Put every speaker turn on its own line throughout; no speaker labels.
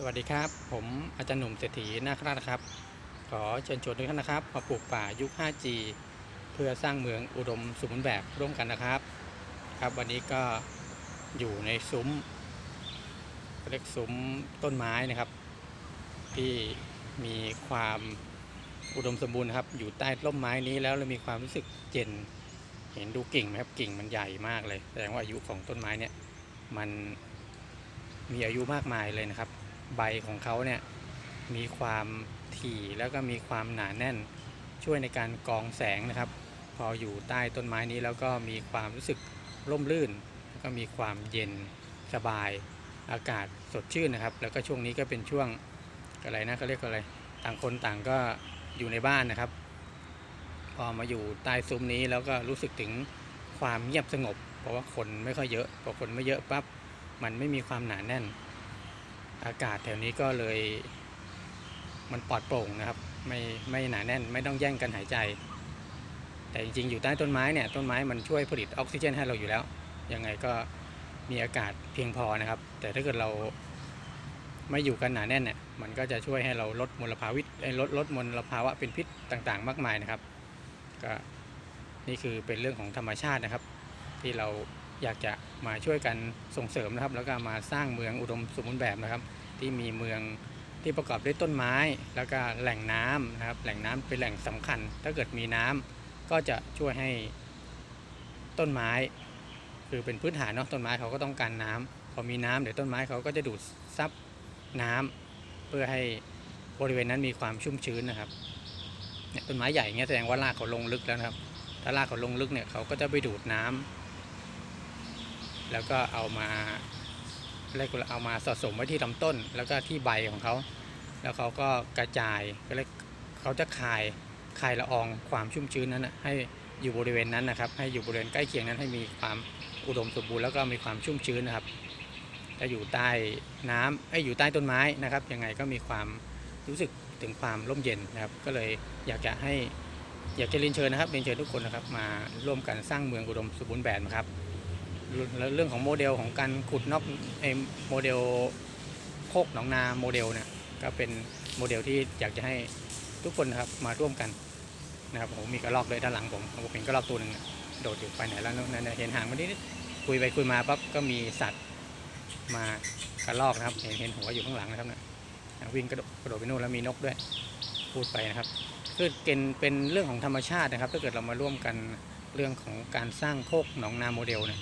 สวัสดีครับ ผมอาจารย์หนุ่มเศรษฐีนาคราชนะครับ ขอเชิญชวนทุกท่านนะครับมาปลูกป่ายุค 5G เพื่อสร้างเมืองอุดมสมบูรณ์แบบร่วมกันนะครับ ครับวันนี้ก็อยู่ในซุ้มเรียกซุ้มต้นไม้นะครับ ที่มีความอุดมสมบูรณ์ครับ อยู่ใต้ร่มไม้นี้แล้วเรามีความรู้สึกเย็นเห็นดูกิ่งไหมครับกิ่งมันใหญ่มากเลยแสดงว่าอายุของต้นไม้เนี่ยมันมีอายุมากมายเลยนะครับ ใบของเขาเนี่ยมีความถี่แล้วก็มีความหนาแน่น ช่วยในการกรองแสงนะครับ พออยู่ใต้ต้นไม้นี้แล้วก็มีความรู้สึกร่มรื่น แล้วก็มีความเย็นสบายอากาศสดชื่นนะครับ แล้วก็ช่วงนี้ก็เป็นช่วงอะไรนะเขาเรียกอะไรต่างคนต่างก็อยู่ในบ้านนะครับ พอมาอยู่ใต้ซุ้มนี้แล้วก็รู้สึกถึงความเงียบสงบ เพราะว่าคนไม่ค่อยเยอะพอคนไม่เยอะปั๊บมันไม่มีความหนาแน่น อากาศแถวนี้ก็เลยมันปลอดโปร่งนะครับ ไม่ไม่หนาแน่นไม่ต้องแย่งกันหายใจ แต่จริงๆ อยู่ใต้ต้นไม้เนี่ยต้นไม้มันช่วยผลิตออกซิเจนให้เราอยู่แล้ว ยังไงก็มีอากาศเพียงพอนะครับ แต่ถ้าเกิดเราไม่อยู่กันหนาแน่นเนี่ยมันก็จะช่วยให้เราลดมลภาวะเอ้ยลดลดมลภาวะเป็นพิษต่างๆ มากมายนะครับ ก็นี่คือเป็นเรื่องของธรรมชาตินะครับ ที่เราอยากจะ มาช่วยกันส่งเสริมนะครับ แล้วก็มาสร้างเมืองอุดมสมบูรณ์แบบนะครับ ที่มีเมืองที่ประกอบด้วยต้นไม้ แล้วก็แหล่งน้ำนะครับ แหล่งน้ำเป็นแหล่งสำคัญ ถ้าเกิดมีน้ำก็จะช่วยให้ต้นไม้ คือเป็นพื้นฐานเนาะต้นไม้เขาก็ต้องการน้ำพอมีน้ำเดี๋ยวต้นไม้เขาก็จะดูดซับน้ำเพื่อให้บริเวณนั้นมีความชุ่มชื้นนะครับเนี่ยต้นไม้ใหญ่เงี้ยแสดงว่ารากเขาลงลึกแล้วนะครับ ถ้ารากเขาลงลึกเนี่ยเขาก็จะไปดูดน้ำ แล้วก็เอามาเรียกเอามาสะสมไว้ที่ลำต้น แล้วก็ที่ใบของเขา แล้วเขาก็กระจายก็เรียเขาจะคายคายละอองความชุ่มชื้นนั้นให้อยู่บริเวณนั้นนะครับ ให้อยู่บริเวณใกล้เคียงนั้นให้มีความอุดมสมบูรณ์แล้วก็มีความชุ่มชื้นนะครับถ้าอยู่ใต้น้ำไอ้อยู่ใต้ต้นไม้นะครับ ยังไงก็มีความรู้สึกถึงความร่มเย็นนะครับ ก็เลยอยากจะให้อยากจะเรียนเชิญนะครับเรียนเชิญทุกคนนะครับ มาร่วมกันสร้างเมืองอุดมสมบูรณ์แบบนะครับ แล้วเรื่องของโมเดลของการขุดนอกไอโมเดลโคกหนองนาโมเดลเนี่ยก็เป็นโมเดลที่อยากจะให้ทุกคนนะครับมาร่วมกันนะครับผมมีกระรอกเลยด้านหลังผมผมเห็นกระรอกตัวหนึ่งโดดอยู่ไปไหนแล้วนั่นเห็นหางมันนิดคุยไปคุยมาปั๊บก็มีสัตว์มากระรอกนะครับ เห็นเห็นหัวอยู่ข้างหลังนะครับเนี่ยวิ่งกระโดดกระโดดไปนู่นแล้วมีนกด้วยพูดไปนะครับคือเป็นเป็นเรื่องของธรรมชาตินะครับ ถ้าเกิดเรามาร่วมกันเรื่องของการสร้างโคกหนองนาโมเดลเนี่ย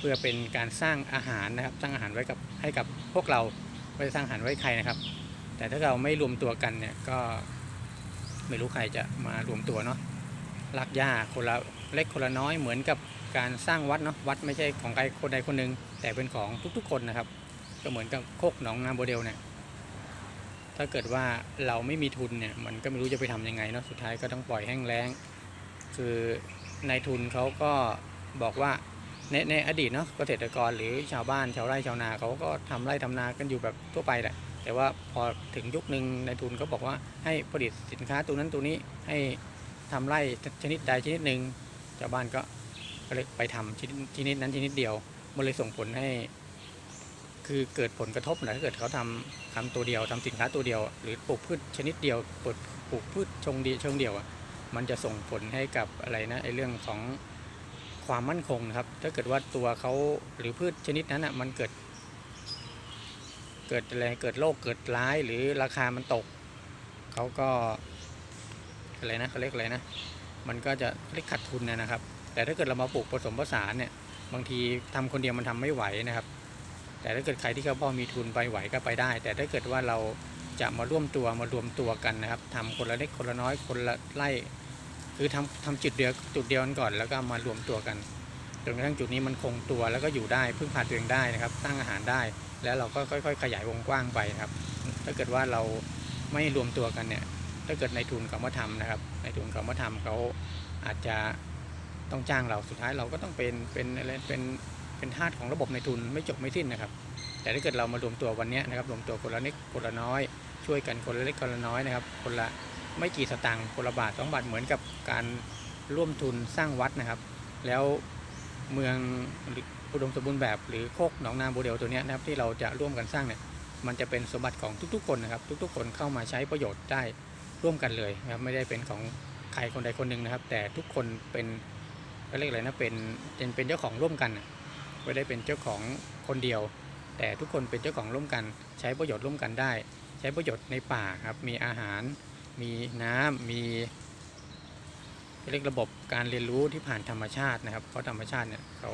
เพื่อเป็นการสร้างอาหารนะครับ สร้างอาหารไว้กับให้กับพวกเราไม่ได้สร้างอาหารไว้ใครนะครับ แต่ถ้าเราไม่รวมตัวกันเนี่ยก็ไม่รู้ใครจะมารวมตัวเนาะลักหญ้าคนละเล็กคนละน้อยเหมือนกับการสร้างวัดเนาะวัดไม่ใช่ของใครคนใดคนหนึ่งแต่เป็นของทุกๆคนนะครับ ก็เหมือนกับโคกหนองนาโมเดลเนี่ยถ้าเกิดว่าเราไม่มีทุนเนี่ยมันก็ไม่รู้จะไปทำยังไงเนาะสุดท้ายก็ต้องปล่อยแห้งแล้ง คือนายทุนเขาก็บอกว่า ในในอดีตเนาะเกษตรกรหรือชาวบ้านชาวไร่ชาวนาเขาก็ทำไร่ทำนากันอยู่แบบทั่วไปแหละแต่ว่าพอถึงยุคหนึ่งนายทุนก็บอกว่าให้ผลิตสินค้าตัวนั้นตัวนี้ให้ทำไร่ชนิดใดชนิดหนึ่งชาวบ้านก็ก็เลยไปทำชนิดชนิดนั้นชนิดเดียวมันเลยส่งผลให้ คือเกิดผลกระทบนะถ้าเกิดเขาทำทำตัวเดียวทำสินค้าตัวเดียว หรือปลูกพืชชนิดเดียวปลูกพืชชงเดียวเชิงเดียวอะมันจะส่งผลให้กับอะไรนะไอ้เรื่องของ ความมั่นคงนะครับ ถ้าเกิดว่าตัวเขาหรือพืชชนิดนั้นอะมันเกิด เกิดอะไรเกิดโรคเกิดร้ายหรือราคามันตกเขาก็อะไรนะเขาเรียกอะไรนะมันก็จะเรียกขาดทุนนะครับ แต่ถ้าเกิดเรามาปลูกผสมผสานเนี่ยบางทีทำคนเดียวมันทำไม่ไหวนะครับ แต่ถ้าเกิดใครที่เขาพอมีทุนไปไหวก็ไปได้ แต่ถ้าเกิดว่าเราจะมาร่วมตัวมารวมตัวกันนะครับทำคนละเล็กคนละน้อยคนละไร่ คือทำทำจุดเดียวจุดเดียวกันก่อนแล้วก็มารวมตัวกันจนกระทั่งจุดนี้มันคงตัวแล้วก็อยู่ได้พึ่งพาตัวเองได้นะครับสร้งอาหารได้ แล้วเราก็ค่อย ๆ ขยายวงกว้างไปครับ ถ้าเกิดว่าเราไม่รวมตัวกันเนี่ย ถ้าเกิดในทุนเขามาทำนะครับในทุนเขามาทำเขาอาจจะต้องจ้างเราสุดท้ายเราก็ต้องเป็นเป็นอะไรเป็นเป็นทาสของระบบในทุนไม่จบไม่สิ้นนะครับ แต่ถ้าเกิดเรามารวมตัววันนี้นะครับรวมตัวคนละนิดคนละน้อย ช่วยกันคนละเล็กคนละน้อยนะครับ คนละ ไม่กี่สตางค์คนละบาทสองบาทเหมือนกับการร่วมทุนสร้างวัดนะครับ แล้วเมืองอุดมสมบูรณ์แบบหรือโคกหนองนาโมเดลตัวนี้นะครับที่เราจะร่วมกันสร้างเนี่ยมันจะเป็นสมบัติของทุกๆ คนนะครับ ทุกๆ คนเข้ามาใช้ประโยชน์ได้ร่วมกันเลยนะครับไม่ได้เป็นของใครคนใดคนหนึ่งนะครับ แต่ทุกคนเป็นก็เรียกอะไรนะเป็นเป็นเจ้าของร่วมกันไม่ได้เป็นเจ้าของคนเดียว แต่ทุกคนเป็นเจ้าของร่วมกัน ใช้ประโยชน์ร่วมกันได้ ใช้ประโยชน์ในป่าครับมีอาหาร มีน้ำมีเรียกระบบการเรียนรู้ที่ผ่านธรรมชาตินะครับ เพราะธรรมชาติเนี่ยเขา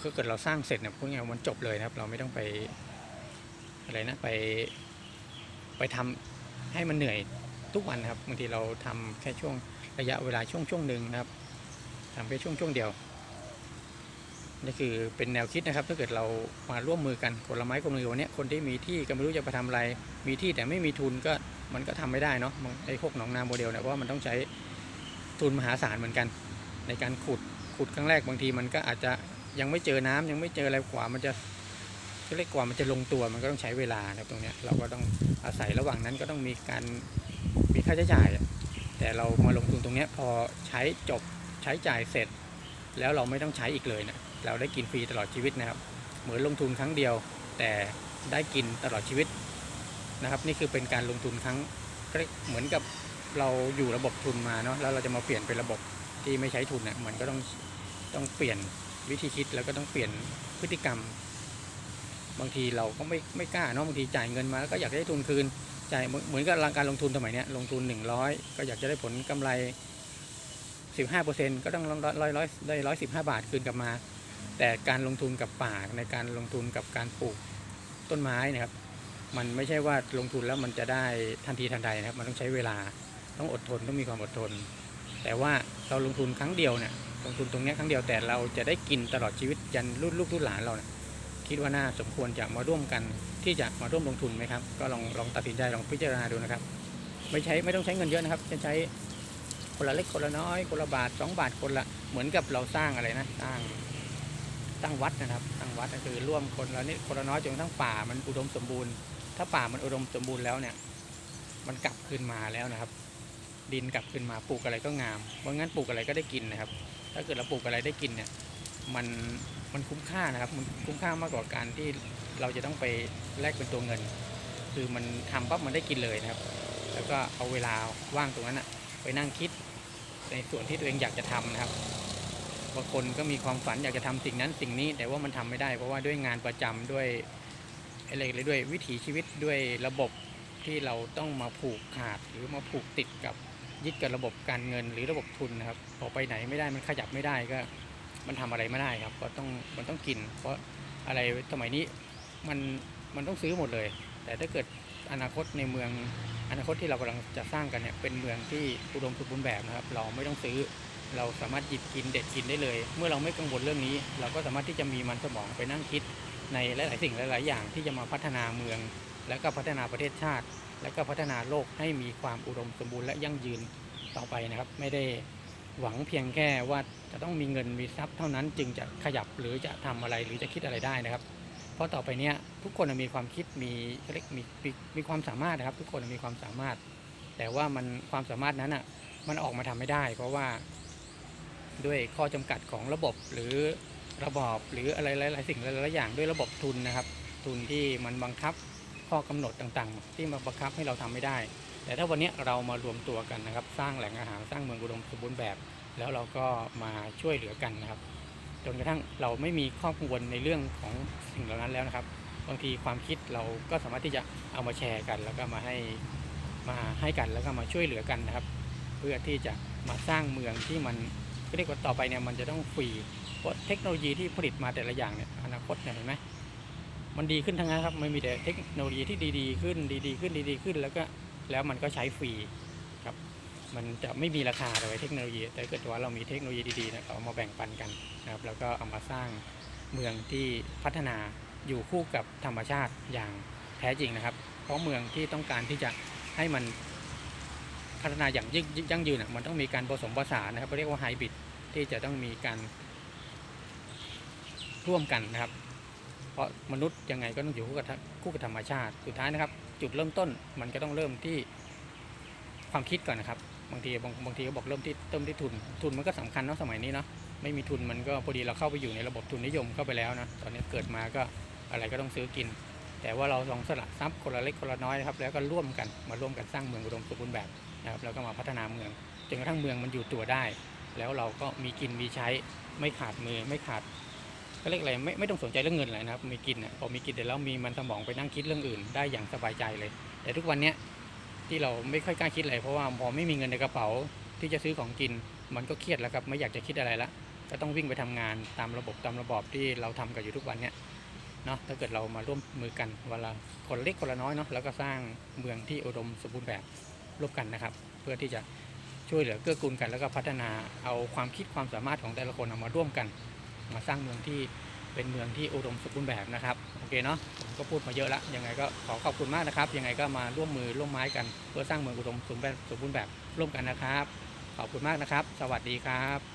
คือเกิดเราสร้างเสร็จเนี่ยพวกนี้มันจบเลยนะครับ เราไม่ต้องไปอะไรนะไปไปทำให้มันเหนื่อยทุกวันนะครับบางทีเราทำแค่ช่วงระยะเวลาช่วงช่วงหนึ่งนะครับทำแค่ช่วงช่วงเดียว นี่คือเป็นแนวคิดนะครับ ถ้าเกิดเรามาร่วมมือกันคนละไม้คนละมือวันนี้คนที่มีที่ก็ไม่รู้จะไปทำอะไร มีที่แต่ไม่มีทุนก็มันก็ทำไม่ได้เนาะไอ้พวกหนองนาโมเดลเนี่ยเพราะว่ามันต้องใช้ทุนมหาศาลเหมือนกัน ในการขุดขุดครั้งแรกบางทีมันก็อาจจะยังไม่เจอน้ำยังไม่เจออะไรกว่ามันจะเรียกกว่ามันจะลงตัวมันก็ต้องใช้เวลาครับตรงเนี้ยเราก็ต้องอาศัยระหว่างนั้นก็ต้องมีการมีค่าใช้จ่าย แต่เรามาลงทุนตรงเนี้ยพอใช้จบใช้จ่ายเสร็จ แล้วเราไม่ต้องใช้อีกเลยเนี่ย เราได้กินฟรีตลอดชีวิตนะครับ เหมือนลงทุนครั้งเดียว แต่ได้กินตลอดชีวิตนะครับ นี่คือเป็นการลงทุนครั้งเหมือนกับเราอยู่ระบบทุนมาเนาะแล้วเราจะมาเปลี่ยนเป็นระบบที่ไม่ใช้ทุนเนี่ยมันก็ต้องต้องเปลี่ยนวิธีคิดแล้วก็ต้องเปลี่ยนพฤติกรรม บางทีเราก็ไม่ไม่กล้าเนาะบางทีจ่ายเงินมาแล้วก็อยากได้ทุนคืนจ่ายเหมือนกับการลงทุนสมัยเนี้ยลงทุน 100 ก็อยากจะได้ผลกำไร 15%ก็ต้องร้อยร้อยได้ร้อยสิบห้าบาทคืนกลับมา แต่การลงทุนกับป่าในการลงทุนกับการปลูกต้นไม้นะครับ มันไม่ใช่ว่าลงทุนแล้วมันจะได้ทันทีทันใดนะครับ มันต้องใช้เวลาต้องอดทนต้องมีความอดทน แต่ว่าเราลงทุนครั้งเดียวเนี่ยลงทุนตรงนี้ครั้งเดียวแต่เราจะได้กินตลอดชีวิตยันรุ่นลูกรุ่นหลานเราเนี่ยคิดว่าน่าสมควรจะมาร่วมกันที่จะมาร่วมลงทุนไหมครับ ก็ลองลองตัดสินใจลองพิจารณาดูนะครับ ไม่ใช้ไม่ต้องใช้เงินเยอะนะครับ จะใช้คนละเล็กคนละน้อยคนละบาทสองบาทคนละเหมือนกับเราสร้างอะไรนะสร้าง ตั้งวัดนะครับ ตั้งวัดก็คือร่วมคนละนิดคนละน้อยจนกระทั้งป่ามันอุดมสมบูรณ์ ถ้าป่ามันอุดมสมบูรณ์แล้วเนี่ย มันกลับคืนมาแล้วนะครับ ดินกลับคืนมาปลูกอะไรก็งามเพราะงั้นปลูกอะไรก็ได้กินนะครับ ถ้าเกิดเราปลูกอะไรได้กินเนี่ย มันมันคุ้มค่านะครับ มันคุ้มค่ามากกว่าการที่เราจะต้องไปแลกเป็นตัวเงิน คือมันทำปั๊บมันได้กินเลยนะครับ แล้วก็เอาเวลาว่างตรงนั้นอะไปนั่งคิดในส่วนที่ตัวเองอยากจะทำนะครับ บางคนก็มีความฝันอยากจะทำสิ่งนั้นสิ่งนี้ แต่ว่ามันทำไม่ได้ เพราะว่าด้วยงานประจำด้วยอะไรเลยด้วยวิถีชีวิตด้วยระบบที่เราต้องมาผูกขาดหรือมาผูกติดกับยึดกับระบบการเงินหรือระบบทุนนะครับพอไปไหนไม่ได้มันขยับไม่ได้ก็ มันทำอะไรไม่ได้ครับ ก็ต้องมันต้องกิน เพราะอะไรสมัยนี้มันมันต้องซื้อหมดเลย แต่ถ้าเกิดอนาคตในเมืองอนาคตที่เรากำลังจะสร้างกันเนี่ยเป็นเมืองที่อุดมสมบูรณ์แบบนะครับ เราไม่ต้องซื้อ เราสามารถหยิบกินเด็ดกินได้เลย เมื่อเราไม่กังวลเรื่องนี้ เราก็สามารถที่จะมีมันสมองไปนั่งคิดในหลาย ๆ สิ่งหลาย ๆ อย่างที่จะมาพัฒนาเมือง และก็พัฒนาประเทศชาติ และก็พัฒนาโลกให้มีความอุดมสมบูรณ์และยั่งยืนต่อไปนะครับ ไม่ได้หวังเพียงแค่ว่าจะต้องมีเงินมีทรัพย์เท่านั้นจึงจะขยับหรือจะทำอะไรหรือจะคิดอะไรได้นะครับ เพราะต่อไปเนี้ยทุกคนมีความคิดมีเขาเรียกมีมีมีความสามารถนะครับ ทุกคนมีความสามารถ แต่ว่ามันความสามารถนั้นอะมันออกมาทำไม่ได้ เพราะว่า ด้วยข้อจำกัดของระบบหรือระบอบหรืออะไรหลาย ๆ สิ่งหลายๆอย่างด้วยระบบทุนนะครับ ทุนที่มันบังคับข้อกำหนดต่างๆ ที่มาบังคับให้เราทำไม่ได้ แต่ถ้าวันนี้เรามารวมตัวกันนะครับ สร้างแหล่งอาหารสร้างเมืองอุดมสมบูรณ์แบบ แล้วเราก็มาช่วยเหลือกันนะครับ จนกระทั่งเราไม่มีข้อกังวลในเรื่องของสิ่งเหล่านั้นแล้วนะครับบางทีความคิดเราก็สามารถที่จะเอามาแชร์กัน แล้วก็มาให้มาให้กันแล้วก็มาช่วยเหลือกันนะครับ เพื่อที่จะมาสร้างเมืองที่มัน เรียกว่าต่อไปเนี่ยมันจะต้องฟรีเพราะเทคโนโลยีที่ผลิตมาแต่ละอย่างเนี่ยอนาคตเนี่ยเห็นไหมมันดีขึ้นทั้งนั้นครับไม่มีแต่เทคโนโลยีที่ดีๆขึ้นดีๆขึ้นดีๆขึ้น แล้วก็แล้วมันก็ใช้ฟรีครับมันจะไม่มีราคาเลยเทคโนโลยี แต่เกิดว่าเรามีเทคโนโลยีดีๆเนี่ยเอามาแบ่งปันกันนะครับแล้วก็เอามาสร้างเมืองที่พัฒนาอยู่คู่กับธรรมชาติอย่างแท้จริงนะครับ เพราะเมืองที่ต้องการที่จะให้มัน พัฒนาอย่างยิ่งยั่งยืนมันต้องมีการผสมผสานนะครับเรียกว่าไฮบริดที่จะต้องมีการร่วมกันนะครับ เพราะมนุษย์ยังไงก็ต้องอยู่คู่กับธรรคู่กับธรรมชาติสุดท้ายนะครับ จุดเริ่มต้นมันก็ต้องเริ่มที่ความคิดก่อนนะครับ บางทีบางบางทีก็บอกเริ่มที่เริ่มที่ทุน ทุนมันก็สำคัญเนาะสมัยนี้เนาะไม่มีทุนมันก็พอดีเราเข้าไปอยู่ในระบบทุนนิยมเข้าไปแล้วนะตอนนี้เกิดมาก็อะไรก็ต้องซื้อกิน แต่ว่าเราลองสละทรัพย์คนละเล็กคนละน้อยนะครับ แล้วก็ร่วมกันมาร่วมกันสร้างเมืองอุดมสมบูรณ์แบบ นะครับแล้วก็มาพัฒนาเมืองจนกระทั่งเมืองมันอยู่ตัวได้ แล้วเราก็มีกินมีใช้ไม่ขาดมือไม่ขาดก็เรียกอะไรไม่ไม่ต้องสนใจเรื่องเงินเลยนะครับมีกินอะพอมีกินเดี๋ยวเรามีมันสมองไปนั่งคิดเรื่องอื่น ได้อย่างสบายใจเลย แต่ทุกวันเนี้ยที่เราไม่ค่อยกล้าคิดเลยเพราะว่าพอไม่มีเงินในกระเป๋าที่จะซื้อของกิน มันก็เครียดแล้วครับไม่อยากจะคิดอะไรละก็ต้องวิ่งไปทำงานตามระบบตามระบอบที่เราทำกันอยู่ทุกวันเนี้ยเนาะถ้าเกิดเรามาร่วมมือกันเวลาคนเล็กคนละน้อยเนาะแล้วก็สร้างเมืองที่อุดมสมบูรณ์แบบ ร่วมกันนะครับ เพื่อที่จะช่วยเหลือเกื้อกูลกัน แล้วก็พัฒนาเอาความคิดความสามารถของแต่ละคนเอามาร่วมกัน มาสร้างเมืองที่เป็นเมืองที่อุดมสมบูรณ์แบบนะครับโอเคเนาะผมก็พูดมาเยอะแล้วยังไงก็ขอขอบคุณมากนะครับ ยังไงก็มาร่วมมือร่วมไม้กัน เพื่อสร้างเมืองอุดมสมบูรณ์แบบสมบูรณ์แบบร่วมกันนะครับ ขอบคุณมากนะครับ สวัสดีครับ